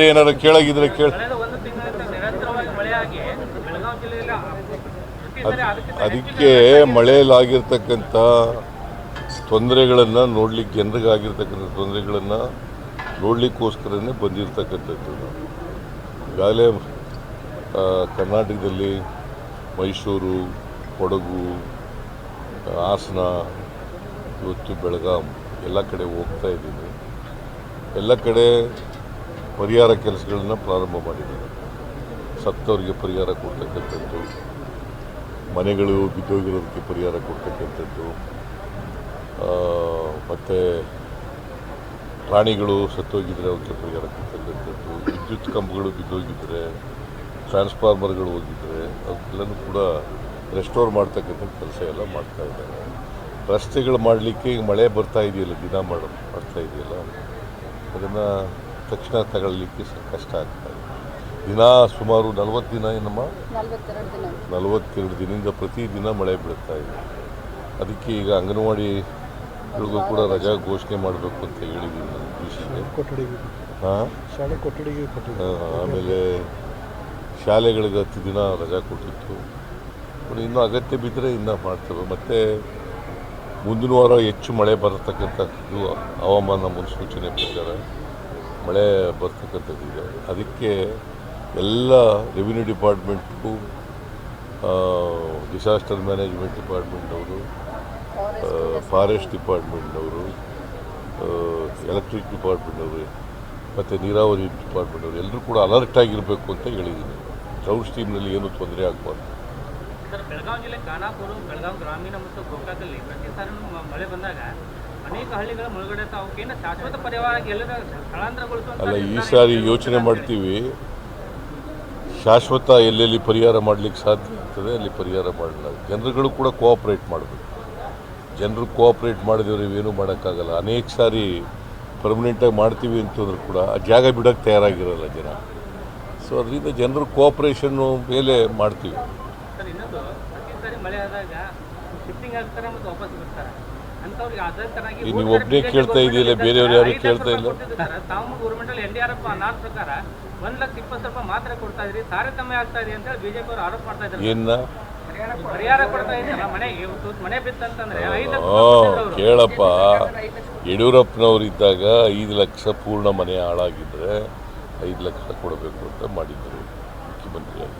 ಮತ್ತೆ ಏನಾರು ಕೇಳಾಗಿದ್ರೆ ಕೇಳಿ ಅದಕ್ಕೆ ಮಳೆಯಲ್ಲಾಗಿರ್ತಕ್ಕಂಥ ತೊಂದರೆಗಳನ್ನು ನೋಡ್ಲಿಕ್ಕೆ, ಜನರಿಗಾಗಿರ್ತಕ್ಕಂಥ ತೊಂದರೆಗಳನ್ನು ನೋಡಲಿಕ್ಕೋಸ್ಕರನೇ ಬಂದಿರತಕ್ಕಂಥದ್ದು. ಈಗಾಗಲೇ ಕರ್ನಾಟಕದಲ್ಲಿ ಮೈಸೂರು, ಕೊಡಗು ಹಾಸನ, ಇವತ್ತು ಬೆಳಗಾಂ ಎಲ್ಲ ಕಡೆ ಹೋಗ್ತಾ ಇದ್ದೀನಿ ಎಲ್ಲ ಕಡೆ ಪರಿಹಾರ ಕೆಲಸಗಳನ್ನು ಪ್ರಾರಂಭ ಮಾಡಿದ್ದಾರೆ. ಸತ್ತವರಿಗೆ ಪರಿಹಾರ ಕೊಡ್ತಕ್ಕಂಥದ್ದು, ಮನೆಗಳು ಬಿದ್ದೋಗಿರೋದಕ್ಕೆ ಪರಿಹಾರ ಕೊಡ್ತಕ್ಕಂಥದ್ದು ಮತ್ತು ಪ್ರಾಣಿಗಳು ಸತ್ತೋಗಿದ್ರೆ ಅವಕ್ಕೆ ಪರಿಹಾರ ಕೊಡ್ತಕ್ಕಂಥದ್ದು, ವಿದ್ಯುತ್ ಕಂಬಗಳು ಬಿದ್ದೋಗಿದ್ರೆ ಟ್ರಾನ್ಸ್ಫಾರ್ಮರ್ಗಳು ಹೋಗಿದ್ರೆ ಅವಕ್ಕೆಲ್ಲನೂ ಕೂಡ ರೆಸ್ಟೋರ್ ಮಾಡ್ತಕ್ಕಂಥ ಕೆಲಸ ಎಲ್ಲ ಮಾಡ್ತಾ ಇದ್ದಾರೆ. ರಸ್ತೆಗಳು ಮಾಡಲಿಕ್ಕೆ ಈಗ ಮಳೆ ಬರ್ತಾ ಇದೆಯಲ್ಲ, ದಿನ ಮಾಡ, ಮಾಡ್ತಾ ಇದೆಯಲ್ಲ? ಅದನ್ನು ತಕ್ಷಣ ತಗೊಳ್ಳಿಕ್ಕೆ ಸ- ಕಷ್ಟ ಆಗ್ತದೆ. ಇದೆ ದಿನ ಸುಮಾರು ನಲವತ್ತು ದಿನ ಏನಮ್ಮ? ನಲವತ್ತೆರಡು ದಿನ. ನಲವತ್ತೆರಡು ದಿನದಿಂದ ಪ್ರತಿದಿನ ಮಳೆ ಬೀಳ್ತಾ ಇದೆ. ಅದಕ್ಕೆ ಈಗ ಅಂಗನವಾಡಿಗಳಿಗೂ ಕೂಡ ರಜಾ ಘೋಷಣೆ ಮಾಡಬೇಕು ಅಂತ ಹೇಳಿದ್ದೀನಿ ನಾನು ಡಿ ಸಿಗೆ ಕೊಠಡಿಗೆ ಹಾಂ? ಶಾಲೆ ಕೊಠಡಿಗೆ ಕೊಠಡಿ. ಆಮೇಲೆ ಶಾಲೆಗಳಿಗೆ ಹತ್ತು ದಿನ ರಜಾ ಕೊಟ್ಟಿತ್ತು. ಇನ್ನೂ ಅಗತ್ಯ ಬಿದ್ದರೆ ಇನ್ನೂ ಮಾಡ್ತೇವೆ. ಮತ್ತು ಮುಂದಿನ ವಾರ ಹೆಚ್ಚು ಮಳೆ ಬರತಕ್ಕಂಥದ್ದು ಹವಾಮಾನ ಮುನ್ಸೂಚನೆ ಪ್ರಕಾರ. ಮಳೆ ಬರ್ತಕ್ಕಂಥದ್ದಿದೆ ಅದಕ್ಕೆ ಎಲ್ಲ ರೆವಿನ್ಯೂ ಡಿಪಾರ್ಟ್ಮೆಂಟ್ಗೂ ಡಿಸಾಸ್ಟರ್ ಮ್ಯಾನೇಜ್ಮೆಂಟ್ ಡಿಪಾರ್ಟ್ಮೆಂಟ್ನವರು ಫಾರೆಸ್ಟ್ ಡಿಪಾರ್ಟ್ಮೆಂಟ್ನವರು ಎಲೆಕ್ಟ್ರಿಕ್ ಡಿಪಾರ್ಟ್ಮೆಂಟ್ನವರು ಮತ್ತು ನೀರಾವರಿ ಡಿಪಾರ್ಟ್ಮೆಂಟ್ನವರು ಎಲ್ಲರೂ ಕೂಡ ಅಲರ್ಟ್ ಆಗಿರಬೇಕು ಅಂತ ಹೇಳಿದ್ದೀನಿ. ಕ್ರೌಡ್ ಸ್ಟೀಮ್ನಲ್ಲಿ ಏನೂ ತೊಂದರೆ ಆಗಬಾರ್ದು. ಬೆಳಗಾವಿ ಜಿಲ್ಲೆ ಖಾನಾಪುರ, ಬೆಳಗಾವಿ ಗ್ರಾಮೀಣ ಮತ್ತು ಗೋಕಾಕಲ್ಲಿ ಪ್ರತಿ ಮಳೆ ಬಂದಾಗ ಅಲ್ಲ ಈ ಸಾರಿ. ಯೋಚನೆ ಮಾಡ್ತೀವಿ. ಶಾಶ್ವತ ಎಲ್ಲೆಲ್ಲಿ ಪರಿಹಾರ ಮಾಡಲಿಕ್ಕೆ ಸಾಧ್ಯ ಆಗ್ತದೆ ಅಲ್ಲಿ ಪರಿಹಾರ ಮಾಡಲ್ಲ ಜನರುಗಳು ಕೂಡ ಕೋಆಪ್ರೇಟ್ ಮಾಡಬೇಕು. ಜನರು ಕೋಆಪ್ರೇಟ್ ಮಾಡಿದವ್ರು ಇವೇನು ಮಾಡೋಕ್ಕಾಗಲ್ಲ. ಅನೇಕ ಸಾರಿ ಪರ್ಮನೆಂಟಾಗಿ ಮಾಡ್ತೀವಿ ಅಂತಂದ್ರೂ ಕೂಡ ಆ ಜಾಗ ಬಿಡೋಕ್ಕೆ ತಯಾರಾಗಿರಲ್ಲ ಜನ. ಸೊ ಅದರಿಂದ ಜನರು ಕೋಆಪ್ರೇಷನ್ನು ಮೇಲೆ ಮಾಡ್ತೀವಿ. ಈಗ ನೀವು ಕೇಳ್ತಾ ಇದೆಯಲ್ಲ, ಬೇರೆಯವ್ರು ಯಾರು ಕೇಳ್ತಾ ಇಲ್ಲ? ತಾವು ಗೌರ್ಮೆಂಟ್ ಅಲ್ಲಿ ಎನ್ ಡಿ ಆರ್ ಎಫ್ ನಾಲ್ಕು ಪ್ರಕಾರ ಒಂದ್ ಲಕ್ಷ ಇಪ್ಪತ್ತು ರೂಪಾಯಿ ಮಾತ್ರ ಕೊಡ್ತಾ ಇದ್ರಿ ತಾರತಮ್ಯ ಆಗ್ತಾ ಇದೆ ಅಂತ ಹೇಳಿ ಬಿಜೆಪಿ ಅವರು ಆರೋಪ ಮಾಡ್ತಾ ಇದ್ದಾರೆ. ಏನ ಪರಿಹಾರ ಕೊಡ್ತಾ ಇದ್ದಾರೆ ಮನೆ ಇವತ್ತು ಮನೆ ಬಿತ್ತಂತಂದ್ರೆ ಐದು ಲಕ್ಷ. ಕೇಳಪ್ಪ. ಯಡಿಯೂರಪ್ಪನವ್ರು ಇದ್ದಾಗ ಐದು ಲಕ್ಷ ಪೂರ್ಣ ಮನೆ ಹಾಳಾಗಿದ್ದರೆ ಐದು ಲಕ್ಷ ಕೊಡಬೇಕು ಅಂತ ಮಾಡಿದ್ದರು ಮುಖ್ಯಮಂತ್ರಿಯಾಗಿ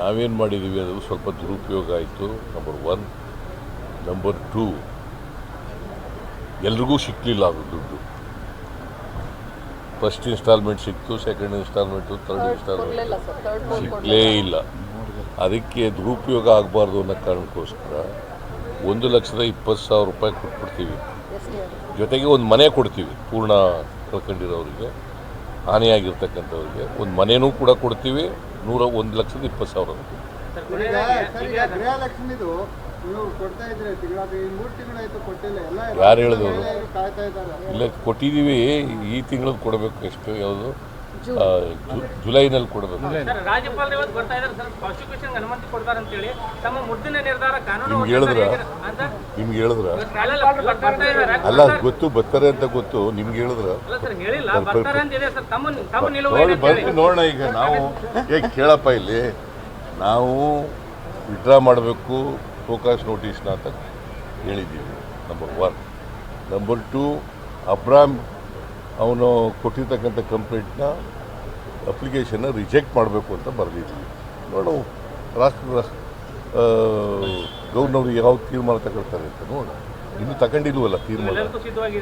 ನಾವೇನು ಮಾಡಿದ್ದೀವಿ ಅದು ಸ್ವಲ್ಪ ದುರುಪಯೋಗ ಆಯಿತು. ನಂಬರ್ ಒನ್ ನಂಬರ್ ಟೂ ಎಲ್ರಿಗೂ ಸಿಕ್ಕಲಿಲ್ಲ ಅದು ದುಡ್ಡು. ಫಸ್ಟ್ ಇನ್ಸ್ಟಾಲ್ಮೆಂಟ್ ಸಿಕ್ತು ಸೆಕೆಂಡ್ ಇನ್ಸ್ಟಾಲ್ಮೆಂಟು ಥರ್ಡ್ ಇನ್ಸ್ಟಾಲ್ಮೆಂಟ್ ಕೊಡ್ಲಿಲ್ಲ ಸರ್ ಥರ್ಡ್ ಫೋರ್ ಸಿಕ್ಕಲೇ ಇಲ್ಲ. ಅದಕ್ಕೆ ದುರುಪಯೋಗ ಆಗಬಾರ್ದು ಅನ್ನೋ ಕಾರಣಕ್ಕೋಸ್ಕರ ಒಂದು ಲಕ್ಷದ ಇಪ್ಪತ್ತು ಸಾವಿರ ರೂಪಾಯಿ ಕೊಟ್ಬಿಡ್ತೀವಿ. ಜೊತೆಗೆ ಒಂದು ಮನೆ ಕೊಡ್ತೀವಿ ಪೂರ್ಣ ಕಳ್ಕೊಂಡಿರೋರಿಗೆ ಹಾನಿಯಾಗಿರ್ತಕ್ಕಂಥವ್ರಿಗೆ. ಒಂದು ಮನೆಯೂ ಕೂಡ ಕೊಡ್ತೀವಿ ನೂರ ಒಂದು ಲಕ್ಷದ ಇಪ್ಪತ್ತು ಸಾವಿರ. ಯಾರು ಹೇಳಿದ್ರು? ಮಹಿಳೆಯರು ಕಾಯ್ತಾ ಇದ್ದಾರೆ. ಇಲ್ಲ ಕೊಟ್ಟಿದ್ದೀವಿ. ಈ ತಿಂಗಳು ಕೊಡಬೇಕು ಎಷ್ಟು ಯಾವುದು? ಜುಲೈನಲ್ಲಿ ಕೊಡಬೇಕು. ಸರ್ ರಾಜ್ಯಪಾಲರು ಇವತ್ತು ಬರ್ತಾ ಇದ್ದಾರೆ. ಸರ್ ಪ್ರಾಸಿಕ್ಯೂಷನ್ ಅನುಮತಿ ಕೊಡ್ತಾರೆ ಅಂತೇಳಿ. ತಮ್ಮ ಮುದ್ದಿನ ನಿರ್ಧಾರ ಕಾನೂನು ನಿಮ್ಗೆ ಹೇಳಿದ್ರೆ? ನಿಮ್ಗೆ ಹೇಳಿದ್ರ? ಬರ್ತಾ ಇದ್ದಾರೆ. ಅಲ್ಲ ಅದು ಗೊತ್ತು ಬರ್ತಾರೆ ಅಂತ ಗೊತ್ತು. ನಿಮ್ಗೆ ಹೇಳಿದ್ರ? ಅಲ್ಲ ಸರ್ ಹೇಳಿಲ್ಲ. ಬರ್ತಾರೆ ಅಂತ ಇದೆ ಸರ್. ತಮ್ಮ ತಮ್ಮ ನಿಲುವು ನೋಡಿ ಏನಂತ ಬರ್ತೀವಿ ನೋಡೋಣ ಈಗ. ನಾವು ಏ ಕೇಳಪ್ಪ ಇಲ್ಲಿ. ನಾವು ವಿಡ್ರಾ ಮಾಡಬೇಕು. ಫೋಕಸ್ ನೋಟಿಸ್ನ ಅಂತ ಹೇಳಿದ್ದೀವಿ ನಂಬರ್ ಒನ್ ನಂಬರ್ ಟು ಅಬ್ರಾಮ್ ಅವನು ಕೊಟ್ಟಿರ್ತಕ್ಕಂಥ ಕಂಪ್ಲೇಂಟ್ನ ಅಪ್ಲಿಕೇಶನ್ನ ರಿಜೆಕ್ಟ್ ಮಾಡಬೇಕು ಅಂತ ಬರೆದಿದ್ದೀವಿ. ನೋಡೋ ರಾಷ್ಟ್ರ ಗೌರ್ನವ್ರು ಯಾವ ತೀರ್ಮಾನ ತಗೊಳ್ತಾರೆ ಅಂತ ನೋಡೋಣ ಇನ್ನು ತಗೊಂಡಿಲ್ವಲ್ಲ ತೀರ್ಮಾನ? ಎಲ್ಲರಿಗೂ ಆಗಿ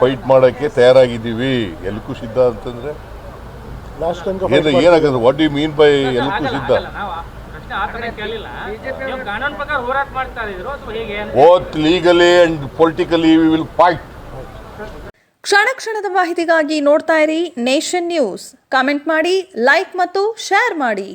ಫೈಟ್ ಮಾಡೋಕ್ಕೆ ತಯಾರಾಗಿದ್ದೀವಿ. ಎಲ್ಲಕ್ಕೂ ಸಿದ್ಧ ಅಂತಂದ್ರೆ? ಏನಾಗದು? ವಾಟ್ ಯು ಮೀನ್ ಬೈ ಎಲ್ಲಕ್ಕೂ ಸಿದ್ಧ? Both legally and politically we will fight ಕ್ಷಣ ಕ್ಷಣದ ಮಾಹಿತಿಗಾಗಿ ನೋಡ್ತಾ ಇರಿ ನೇಷನ್ ನ್ಯೂಸ್. ಕಾಮೆಂಟ್ ಮಾಡಿ ಲೈಕ್ ಮತ್ತು ಶೇರ್ ಮಾಡಿ.